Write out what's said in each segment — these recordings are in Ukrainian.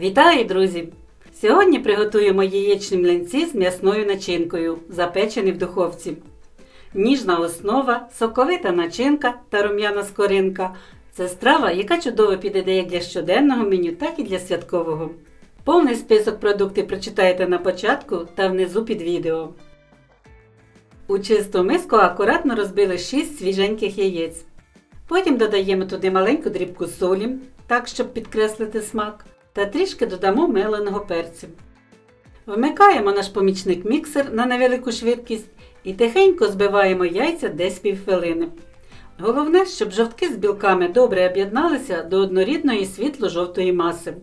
Вітаю, друзі! Сьогодні приготуємо яєчні млинці з м'ясною начинкою, запечені в духовці. Ніжна основа, соковита начинка та рум'яна скоринка це страва, яка чудово підійде як для щоденного меню, так і для святкового. Повний список продуктів прочитайте на початку та внизу під відео. У чисту миску акуратно розбили 6 свіженьких яєць. Потім додаємо туди маленьку дрібку солі, так щоб підкреслити смак, та трішки додамо меленого перцю. Вмикаємо наш помічник міксер на невелику швидкість і тихенько збиваємо яйця десь півхвилини. Головне, щоб жовтки з білками добре об'єдналися до однорідної світло-жовтої маси.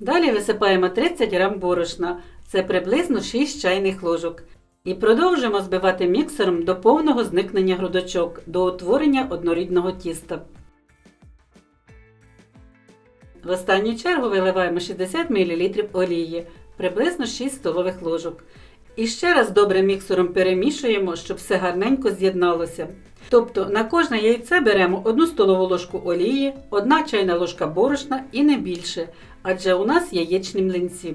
Далі висипаємо 30 г борошна, це приблизно 6 чайних ложок. І продовжуємо збивати міксером до повного зникнення грудочок, до утворення однорідного тіста. В останню чергу виливаємо 60 мл олії, приблизно 6 столових ложок. І ще раз добре міксером перемішуємо, щоб все гарненько з'єдналося. Тобто на кожне яйце беремо 1 столову ложку олії, 1 чайна ложка борошна і не більше, адже у нас яєчні млинці.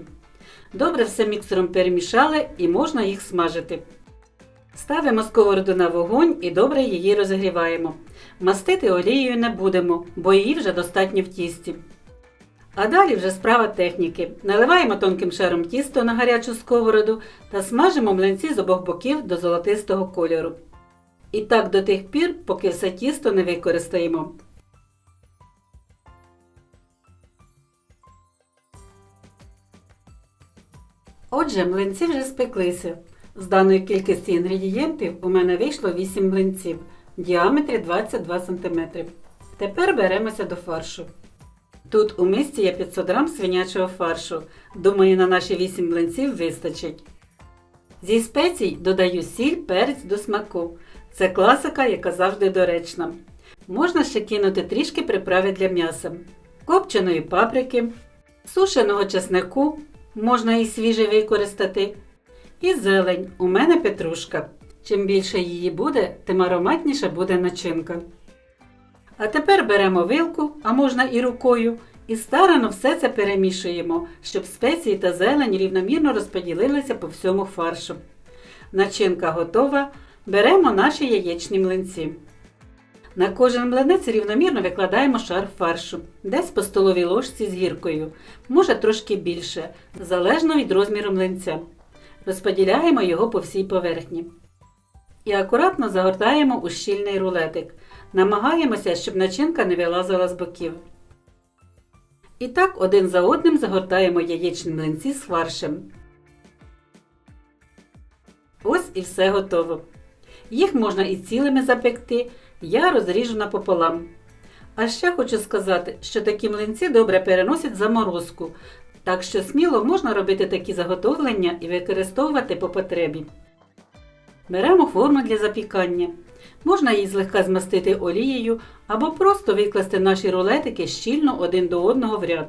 Добре все міксером перемішали і можна їх смажити. Ставимо сковороду на вогонь і добре її розігріваємо. Мастити олією не будемо, бо її вже достатньо в тісті. А далі вже справа техніки. Наливаємо тонким шаром тісто на гарячу сковороду та смажимо млинці з обох боків до золотистого кольору. І так до тих пір, поки все тісто не використаємо. Отже, млинці вже спеклися. З даної кількості інгредієнтів у мене вийшло 8 млинців в діаметрі 22 см. Тепер беремося до фаршу. Тут у мисці є 500 г свинячого фаршу. Думаю, на наші 8 млинців вистачить. Зі спецій додаю сіль, перець до смаку. Це класика, яка завжди доречна. Можна ще кинути трішки приправи для м'яса, копченої паприки, сушеного чеснику, можна і свіжий використати. І зелень. У мене петрушка. Чим більше її буде, тим ароматніша буде начинка. А тепер беремо вилку, а можна і рукою, і старано все це перемішуємо, щоб спеції та зелень рівномірно розподілилися по всьому фаршу. Начинка готова. Беремо наші яєчні млинці. На кожен млинець рівномірно викладаємо шар фаршу, десь по столовій ложці з гіркою, може трошки більше, залежно від розміру млинця. Розподіляємо його по всій поверхні. І акуратно загортаємо у щільний рулетик. Намагаємося, щоб начинка не вилазила з боків. І так один за одним загортаємо яєчні млинці з фаршем. Ось і все готово. Їх можна і цілими запекти, я розріжу напополам. А ще хочу сказати, що такі млинці добре переносять заморозку, так що сміло можна робити такі заготовлення і використовувати по потребі. Беремо форму для запікання. Можна її злегка змастити олією або просто викласти наші рулетики щільно один до одного в ряд.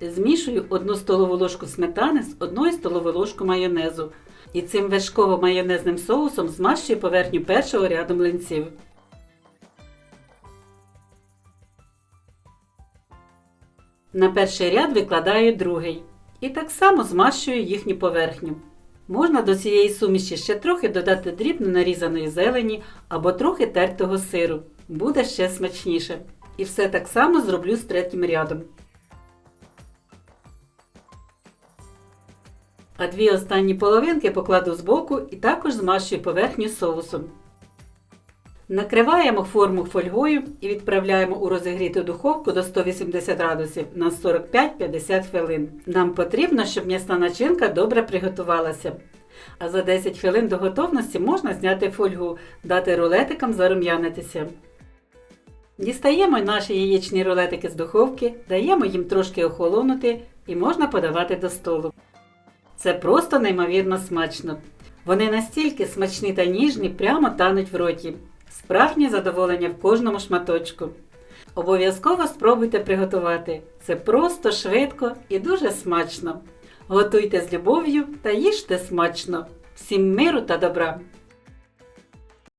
Змішую 1 столову ложку сметани з 1 столовою ложкою майонезу. І цим вершково-майонезним соусом змащую поверхню першого ряду млинців. На перший ряд викладаю другий. І так само змащую їхню поверхню. Можна до цієї суміші ще трохи додати дрібно нарізаної зелені або трохи тертого сиру. Буде ще смачніше. І все так само зроблю з третім рядом. А дві останні половинки покладу збоку і також змащую поверхню соусом. Накриваємо форму фольгою і відправляємо у розігріту духовку до 180 градусів на 45-50 хвилин. Нам потрібно, щоб м'ясна начинка добре приготувалася. А за 10 хвилин до готовності можна зняти фольгу, дати рулетикам зарум'янитися. Дістаємо наші яєчні рулетики з духовки, даємо їм трошки охолонути і можна подавати до столу. Це просто неймовірно смачно. Вони настільки смачні та ніжні, прямо тануть в роті. Справжнє задоволення в кожному шматочку. Обов'язково спробуйте приготувати. Це просто швидко і дуже смачно. Готуйте з любов'ю та їжте смачно. Всім миру та добра!